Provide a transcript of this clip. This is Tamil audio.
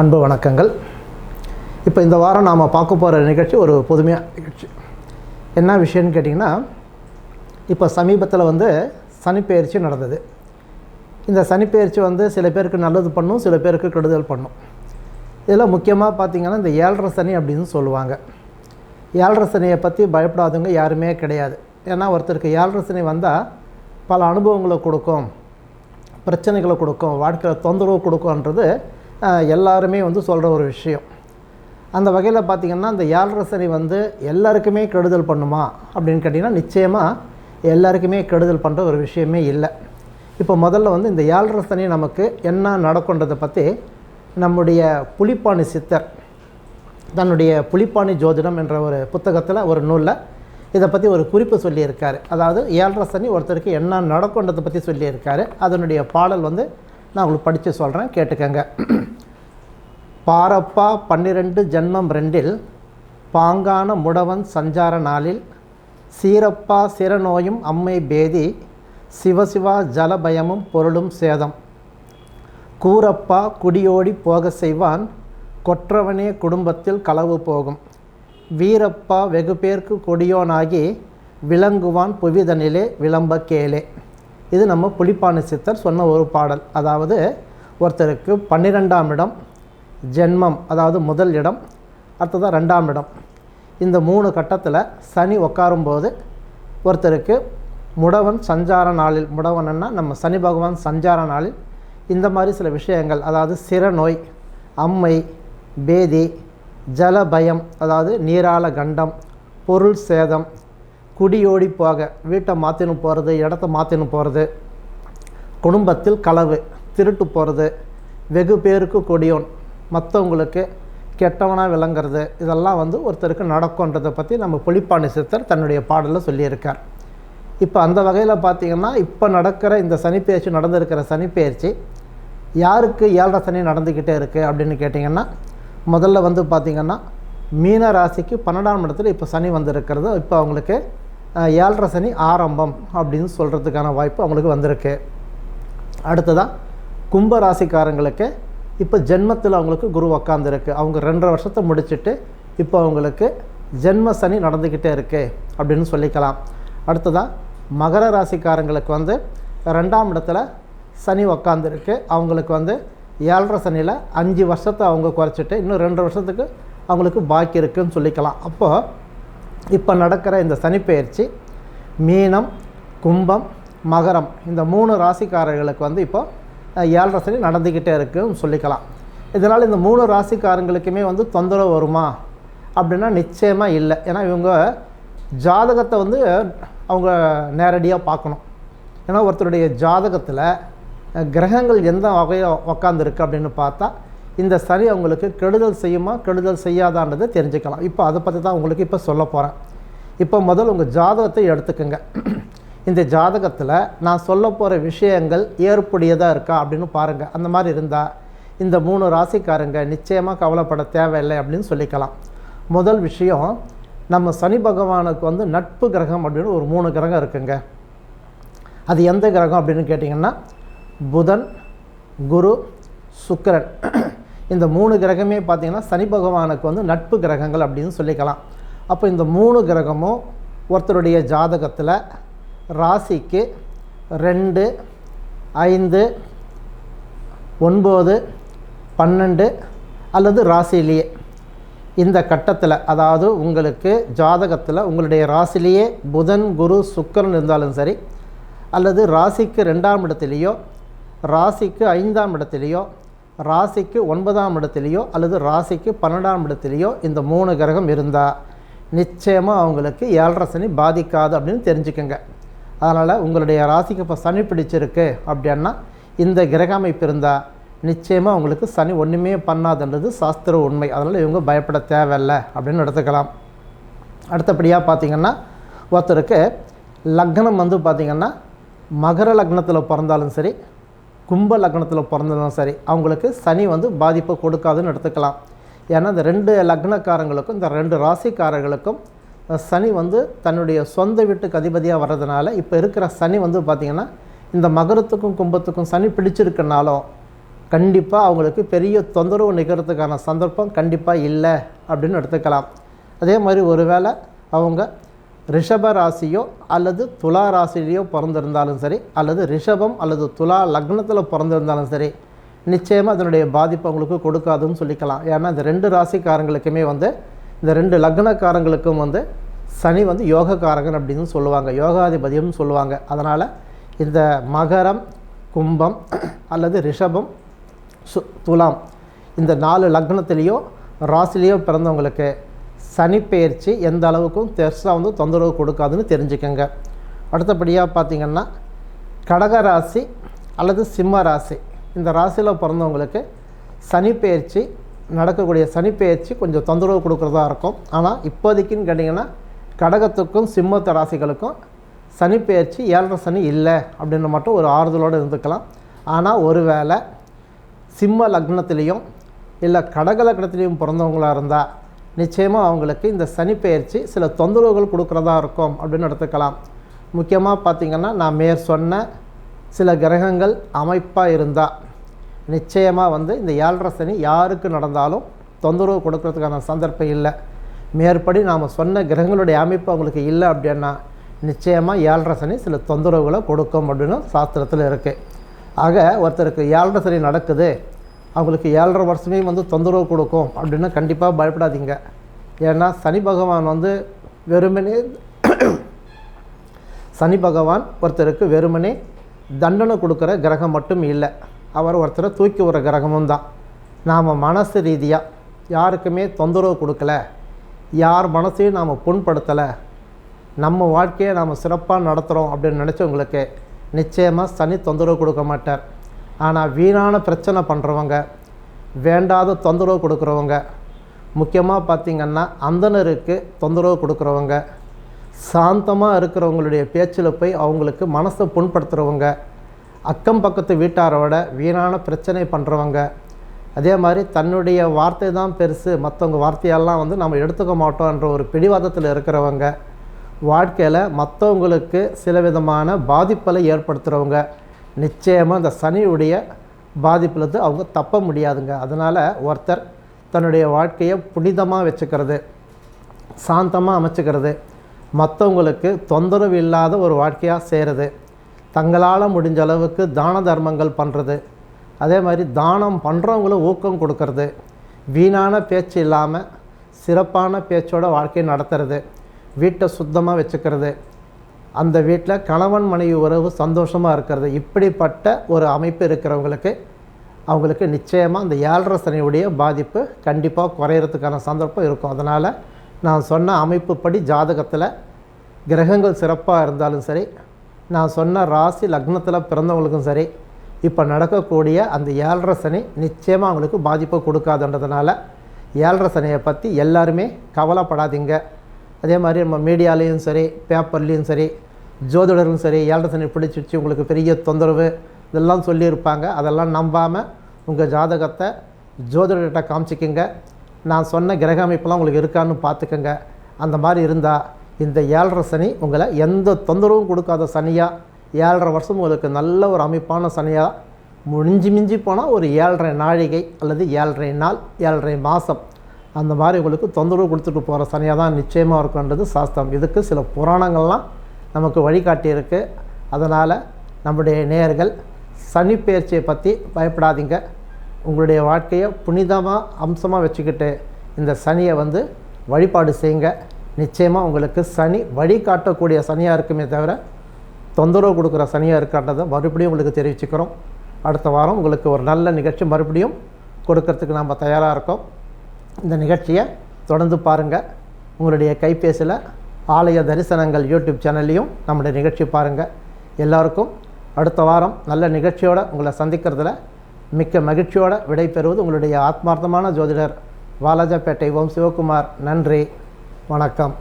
அன்பு வணக்கங்கள். இப்போ இந்த வாரம் நாம் பார்க்க போகிற நிகழ்ச்சி ஒரு புதுமையான நிகழ்ச்சி. என்ன விஷயம்னு கேட்டிங்கன்னா இப்போ சமீபத்தில் வந்து சனிப்பெயர்ச்சி நடந்தது. இந்த சனிப்பெயர்ச்சி வந்து சில பேருக்கு நல்லது பண்ணும் சில பேருக்கு கெடுதல் பண்ணும். இதில் முக்கியமாக பார்த்திங்கன்னா இந்த ஏழரை சனி அப்படின்னு சொல்லுவாங்க. ஏழரை சனியை பற்றி பயப்படாதவங்க யாருமே கிடையாது. ஏன்னா ஒருத்தருக்கு ஏழரை சனி வந்தால் பல அனுபவங்களை கொடுக்கும் பிரச்சனைகளை கொடுக்கும் வாழ்க்கையில் தொந்தரவு கொடுக்கும்ன்றது எல்லாருமே வந்து சொல்கிற ஒரு விஷயம். அந்த வகையில் பார்த்திங்கன்னா இந்த ஏழரை சனி வந்து எல்லாருக்குமே கெடுதல் பண்ணுமா அப்படின்னு கேட்டிங்கன்னா நிச்சயமாக எல்லாருக்குமே கெடுதல் பண்ணுற ஒரு விஷயமே இல்லை. இப்போ முதல்ல வந்து இந்த ஏழரை சனி நமக்கு என்ன நடக்குன்றதை பற்றி நம்முடைய புலிப்பாணி சித்தர் தன்னுடைய புலிப்பாணி ஜோதிடம் என்ற ஒரு புத்தகத்தில் ஒரு நூலில் இதை பற்றி ஒரு குறிப்பு சொல்லியிருக்காரு. அதாவது ஏழரை சனி ஒருத்தருக்கு என்ன நடக்குன்றதை பற்றி சொல்லியிருக்காரு. அதனுடைய பாடல் வந்து நான் உங்களுக்கு படித்து சொல்கிறேன் கேட்டுக்கங்க. பாரப்பா பன்னிரண்டு ஜென்மம் ரெண்டில் பாங்கான முடவன் சஞ்சார நாளில் சீரப்பா சிறநோயும் அம்மை பேதி சிவசிவா ஜலபயமும் பொருளும் சேதம். கூரப்பா குடியோடி போக செய்வான் கொற்றவனே குடும்பத்தில் களவு போகும். வீரப்பா வெகு பேர்க்கு கொடியோனாகி விளங்குவான் புவிதனிலே விளம்ப கேளே இது நம்ம புலிப்பாணி சித்தர் சொன்ன ஒரு பாடல். அதாவது ஒருத்தருக்கு பன்னிரெண்டாம் இடம் ஜென்மம் அதாவது முதல் இடம் அடுத்ததாக ரெண்டாம் இடம். இந்த மூணு கட்டத்தில் சனி உட்காரும்போது ஒருத்தருக்கு முடவன் சஞ்சார நாளில் முடவன்னா நம்ம சனி பகவான் சஞ்சார நாளில் இந்த மாதிரி சில விஷயங்கள் அதாவது சிறநோய் அம்மை பேதி ஜல பயம் அதாவது நீரால கண்டம் பொருள் சேதம் குடியோடி போக வீட்டை மாற்றினு போகிறது இடத்த மாற்றினு போகிறது குடும்பத்தில் களவு திருட்டு போகிறது வெகு பேருக்கு கொடியோன் மற்றவங்களுக்கு கெட்டவனாக விளங்குறது இதெல்லாம் வந்து ஒருத்தருக்கு நடக்கும்ன்றதை பற்றி நம்ம புலிப்பாணி சித்தர் தன்னுடைய பாடலில் சொல்லியிருக்கார். இப்போ அந்த வகையில் பார்த்திங்கன்னா இப்போ நடக்கிற இந்த சனிப்பெயர்ச்சி நடந்திருக்கிற சனிப்பெயர்ச்சி யாருக்கு ஏழரை சனி நடந்துக்கிட்டே இருக்குது அப்படின்னு கேட்டிங்கன்னா முதல்ல வந்து பார்த்திங்கன்னா மீன ராசிக்கு பன்னெண்டாம் இடத்துல இப்போ சனி வந்திருக்கிறது. இப்போ அவங்களுக்கு ஏழரை சனி ஆரம்பம் அப்படின்னு சொல்கிறதுக்கான வாய்ப்பு அவங்களுக்கு வந்திருக்கு. அடுத்ததாக கும்ப ராசிக்காரங்களுக்கு இப்போ ஜென்மத்தில் அவங்களுக்கு குரு உக்காந்துருக்கு. அவங்க ரெண்டரை வருஷத்தை முடிச்சுட்டு இப்போ அவங்களுக்கு ஜென்ம சனி நடந்துக்கிட்டே இருக்குது அப்படின்னு சொல்லிக்கலாம். அடுத்ததாக மகர ராசிக்காரங்களுக்கு வந்து ரெண்டாம் இடத்துல சனி உக்காந்துருக்கு. அவங்களுக்கு வந்து ஏழரை சனியில் அஞ்சு வருஷத்தை அவங்க குறைச்சிட்டு இன்னும் ரெண்டு வருஷத்துக்கு அவங்களுக்கு பாக்கி இருக்குன்னு சொல்லிக்கலாம். அப்போது இப்போ நடக்கிற இந்த சனிப்பெயர்ச்சி மீனம் கும்பம் மகரம் இந்த மூணு ராசிக்காரர்களுக்கு வந்து இப்போ ஏழரை சனி நடந்துக்கிட்டே இருக்குன்னு சொல்லிக்கலாம். இதனால் இந்த மூணு ராசிக்காரங்களுக்குமே வந்து தொந்தரவு வருமா? அப்படின்னா நிச்சயமாக இல்லை. ஏன்னா இவங்க ஜாதகத்தை வந்து அவங்க நேரடியாக பார்க்கணும். ஏன்னா ஒருத்தருடைய ஜாதகத்தில் கிரகங்கள் எந்த வகையில் உக்காந்துருக்கு அப்படின்னு பார்த்தா இந்த சனி அவங்களுக்கு கெடுதல் செய்யுமா கெடுதல் செய்யாதான்றதை தெரிஞ்சுக்கலாம். இப்போ அதை பற்றி தான் உங்களுக்கு இப்போ சொல்ல போகிறேன் இப்போ முதல் உங்கள் ஜாதகத்தை எடுத்துக்கோங்க. இந்த ஜாதகத்தில் நான் சொல்ல போகிற விஷயங்கள் ஏற்புடையதாக இருக்கா அப்படின்னு பாருங்கள் அந்த மாதிரி இருந்தால் இந்த மூணு ராசிக்காரங்க நிச்சயமாக கவலைப்பட தேவையில்லை அப்படின்னு சொல்லிக்கலாம். முதல் விஷயம் நம்ம சனி பகவானுக்கு வந்து நட்பு கிரகம் அப்படின்னு ஒரு மூணு கிரகம் இருக்குங்க. அது எந்த கிரகம் அப்படின்னு கேட்டிங்கன்னா புதன் குரு சுக்கரன். இந்த மூணு கிரகமே பார்த்திங்கன்னா சனி பகவானுக்கு வந்து நட்பு கிரகங்கள் அப்படின்னு சொல்லிக்கலாம். அப்போ இந்த மூணு கிரகமும் ஒருத்தருடைய ஜாதகத்தில் ராசிக்கு ரெண்டு ஐந்து ஒன்பது பன்னெண்டு அல்லது ராசிலேயே இந்த கட்டத்தில் அதாவது உங்களுக்கு ஜாதகத்தில் உங்களுடைய ராசிலேயே புதன் குரு சுக்கரன் இருந்தாலும் சரி அல்லது ராசிக்கு ரெண்டாம் இடத்துலையோ ராசிக்கு ஐந்தாம் இடத்துலையோ ராசிக்கு ஒன்பதாம் இடத்துலையோ அல்லது ராசிக்கு பன்னெண்டாம் இடத்துலையோ இந்த மூணு கிரகம் இருந்தால் நிச்சயமாக அவங்களுக்கு ஏழரை சனி பாதிக்காது அப்படின்னு தெரிஞ்சுக்கோங்க. அதனால் உங்களுடைய ராசிக்கு இப்போ சனி பிடிச்சிருக்கு அப்படின்னா இந்த கிரக அமைப்பு இருந்தால் நிச்சயமாக உங்களுக்கு சனி ஒன்றுமே பண்ணாதுன்றது சாஸ்திர உண்மை. அதனால் இவங்க பயப்பட தேவையில்லை அப்படின்னு எடுத்துக்கலாம். அடுத்தபடியாக பார்த்தீங்கன்னா ஒருத்தருக்கு லக்னம் வந்து பார்த்திங்கன்னா மகர லக்னத்தில் பிறந்தாலும் சரி கும்ப லக்னத்தில் பிறந்தாலும் சரி அவங்களுக்கு சனி வந்து பாதிப்பை கொடுக்காதுன்னு எடுத்துக்கலாம். ஏன்னா இந்த ரெண்டு லக்னக்காரங்களுக்கும் இந்த ரெண்டு ராசிக்காரர்களுக்கும் சனி வந்து தன்னுடைய சொந்த வீட்டுக்கு அதிபதியாக வர்றதுனால இப்போ இருக்கிற சனி வந்து பார்த்திங்கன்னா இந்த மகரத்துக்கும் கும்பத்துக்கும் சனி பிடிச்சிருக்கனாலும் கண்டிப்பாக அவங்களுக்கு பெரிய தொந்தரவு நிகழ்கிறதுக்கான சந்தர்ப்பம் கண்டிப்பாக இல்லை அப்படின்னு எடுத்துக்கலாம். அதே மாதிரி ஒருவேளை அவங்க ரிஷப ராசியோ அல்லது துலா ராசிலேயோ பிறந்திருந்தாலும் சரி அல்லது ரிஷபம் அல்லது துலா லக்னத்தில் பிறந்திருந்தாலும் சரி நிச்சயமாக அதனுடைய பாதிப்பு அவங்களுக்கு கொடுக்காதுன்னு சொல்லிக்கலாம். ஏன்னா இந்த ரெண்டு ராசிக்காரங்களுக்குமே வந்து இந்த ரெண்டு லக்னக்காரங்களுக்கும் வந்து சனி வந்து யோகக்காரகன் அப்படின்னு சொல்லுவாங்க. யோகாதிபதியும் சொல்லுவாங்க. அதனால் இந்த மகரம் கும்பம் அல்லது ரிஷபம் சு துலாம் இந்த நாலு லக்னத்துலேயோ ராசிலேயோ பிறந்தவங்களுக்கு சனி பெயர்ச்சி எந்த அளவுக்கும் பெருசாக வந்து தொந்தரவு கொடுக்காதுன்னு தெரிஞ்சுக்கோங்க. அடுத்தபடியாக பார்த்திங்கன்னா கடக ராசி அல்லது சிம்ம ராசி. இந்த ராசியில் பிறந்தவங்களுக்கு சனி பெயர்ச்சி நடக்கக்கூடிய சனிப்பெயர்ச்சி கொஞ்சம் தொந்தரவு கொடுக்குறதா இருக்கும். ஆனால் இப்போதைக்குன்னு கேட்டிங்கன்னா கடகத்துக்கும் சிம்மத்த ராசிகளுக்கும் சனிப்பெயர்ச்சி ஏழரை சனி இல்லை அப்படின்னு மட்டும் ஒரு ஆறுதலோடு இருந்துக்கலாம். ஆனால் ஒருவேளை சிம்ம லக்னத்திலையும் இல்லை கடக லக்னத்திலையும் பிறந்தவங்களாக இருந்தால் நிச்சயமாக அவங்களுக்கு இந்த சனிப்பெயர்ச்சி சில தொந்தரவுகள் கொடுக்குறதா இருக்கும் அப்படின்னு எடுத்துக்கலாம். முக்கியமாக பார்த்திங்கன்னா நான் மேற் சொன்ன சில கிரகங்கள் அமைப்பாக இருந்தால் நிச்சயமாக வந்து இந்த ஏழரை சனி யாருக்கு நடந்தாலும் தொந்தரவு கொடுக்கறதுக்கான சந்தர்ப்பம் இல்லை. மேற்படி நாம் சொன்ன கிரகங்களுடைய அமைப்பு அவங்களுக்கு இல்லை அப்படின்னா நிச்சயமாக ஏழரை சனி சில தொந்தரவுகளை கொடுக்கும் அப்படின்னு சாஸ்திரத்தில் இருக்குது ஆக ஒருத்தருக்கு ஏழரை சனி நடக்குது அவங்களுக்கு ஏழரை வருஷமே வந்து தொந்தரவு கொடுக்கும் அப்படின்னு கண்டிப்பாக பயப்படாதீங்க. ஏன்னா சனி பகவான் வந்து வெறுமனே சனி பகவான் ஒருத்தருக்கு வெறுமனே தண்டனை கொடுக்குற கிரகம் மட்டும் இல்லை. அவர் ஒருத்தரை தூக்கி விடுற கிரகமும் தான். நாம் மனசு ரீதியாக யாருக்குமே தொந்தரவு கொடுக்கல. யார் மனசையும் நாம் புண்படுத்தலை. நம்ம வாழ்க்கையை நாம் சிறப்பாக நடத்துகிறோம் அப்படின்னு நினச்சவங்களுக்கு நிச்சயமாக சனி தொந்தரவு கொடுக்க மாட்டார். ஆனால் வீணான பிரச்சனை பண்ணுறவங்க வேண்டாத தொந்தரவு கொடுக்குறவங்க முக்கியமாக பார்த்திங்கன்னா அந்தனருக்கு தொந்தரவு கொடுக்குறவங்க சாந்தமாக இருக்கிறவங்களுடைய பேச்சில் போய் அவங்களுக்கு மனசை புண்படுத்துகிறவங்க அக்கம் பக்கத்து வீட்டாரோட வீணான பிரச்சனை பண்ணுறவங்க அதே மாதிரி தன்னுடைய வார்த்தை தான் பெருசு. மற்றவங்க வார்த்தையெல்லாம் வந்து நம்ம எடுத்துக்க மாட்டோன்ற ஒரு பிடிவாதத்தில் இருக்கிறவங்க. வாழ்க்கையில் மற்றவங்களுக்கு சில விதமான பாதிப்பலை ஏற்படுத்துகிறவங்க நிச்சயமாக இந்த சனியுடைய பாதிப்புலேருந்து அவங்க தப்ப முடியாதுங்க. அதனால் ஒருத்தர் தன்னுடைய வாழ்க்கையை புனிதமாக வச்சுக்கிறது சாந்தமாக அமைச்சுக்கிறது. மற்றவங்களுக்கு தொந்தரவு இல்லாத ஒரு வாழ்க்கையாக செய்கிறது தங்களால் முடிஞ்ச அளவுக்கு தான தர்மங்கள் பண்ணுறது அதே மாதிரி தானம் பண்ணுறவங்களும் ஊக்கம் கொடுக்கறது. வீணான பேச்சு இல்லாமல் சிறப்பான பேச்சோட வாழ்க்கையை நடத்துறது. வீட்டை சுத்தமாக வச்சுக்கிறது. அந்த வீட்டில் கணவன் மனைவி உறவு சந்தோஷமாக இருக்கிறது. இப்படிப்பட்ட ஒரு அமைப்பு இருக்கிறவங்களுக்கு அவங்களுக்கு நிச்சயமாக அந்த ஏழரை சனியுடைய பாதிப்பு கண்டிப்பாக குறையிறதுக்கான சந்தர்ப்பம் இருக்கும். அதனால் நான் சொன்ன அமைப்புப்படி ஜாதகத்தில் கிரகங்கள் சிறப்பாக இருந்தாலும் சரி நான் சொன்ன ராசி லக்னத்தில் பிறந்தவங்களுக்கும் சரி இப்போ நடக்கக்கூடிய அந்த ஏழரை சனி நிச்சயமாக அவங்களுக்கு பாதிப்பை கொடுக்காதுன்றதுனால ஏழரை சனியை பற்றி எல்லாருமே கவலைப்படாதீங்க. அதே மாதிரி நம்ம மீடியாலேயும் சரி பேப்பர்லேயும் சரி ஜோதிடரும் சரி ஏழரை சனி பிடிச்சிடுச்சு உங்களுக்கு பெரிய தொந்தரவு இதெல்லாம் சொல்லியிருப்பாங்க. அதெல்லாம் நம்பாமல் உங்கள் ஜாதகத்தை ஜோதிடர்கிட்ட காமிச்சிக்கோங்க. நான் சொன்ன கிரக அமைப்பெல்லாம் உங்களுக்கு இருக்கான்னு பார்த்துக்கோங்க. அந்த மாதிரி இருந்தால் இந்த ஏழரை சனி உங்களை எந்த தொந்தரவும் கொடுக்காத சனியாக ஏழரை வருஷம் உங்களுக்கு நல்ல ஒரு அமைப்பான சனியாக முடிஞ்சு மிஞ்சி போனால் ஒரு ஏழரை நாழிகை அல்லது ஏழரை நாள் ஏழரை மாதம் அந்த மாதிரி உங்களுக்கு தொந்தரவு கொடுத்துட்டு போகிற சனியாக தான் நிச்சயமாக இருக்குன்றது சாஸ்திரம். இதுக்கு சில புராணங்கள்லாம் நமக்கு வழிகாட்டியிருக்கு. அதனால் நம்முடைய நேயர்கள் சனி பயிற்சியை பற்றி பயப்படாதீங்க. உங்களுடைய வாழ்க்கையை புனிதமாக அம்சமாக வச்சுக்கிட்டு இந்த சனியை வந்து வழிபாடு செய்யுங்க. நிச்சயமாக உங்களுக்கு சனி வழிகாட்டக்கூடிய சனியாக இருக்குமே தவிர தொந்தரவு கொடுக்குற சனியாக இருக்கான்றதை மறுபடியும் உங்களுக்கு தெரிவிச்சுக்கிறோம். அடுத்த வாரம் உங்களுக்கு ஒரு நல்ல நிகழ்ச்சி மறுபடியும் கொடுக்கறதுக்கு நாம் தயாராக இருக்கோம். இந்த நிகழ்ச்சியை தொடர்ந்து பாருங்கள் உங்களுடைய கைபேசியில் ஆலய தரிசனங்கள் யூடியூப் சேனல்லையும் நம்முடைய நிகழ்ச்சி பாருங்கள் எல்லாருக்கும் அடுத்த வாரம் நல்ல நிகழ்ச்சியோடு உங்களை சந்திக்கிறதுல மிக்க மகிழ்ச்சியோடு விடைபெறுவது உங்களுடைய ஆத்மார்த்தமான ஜோதிடர் வாலாஜாப்பேட்டை ஓம் சிவகுமார். நன்றி. வணக்கம்.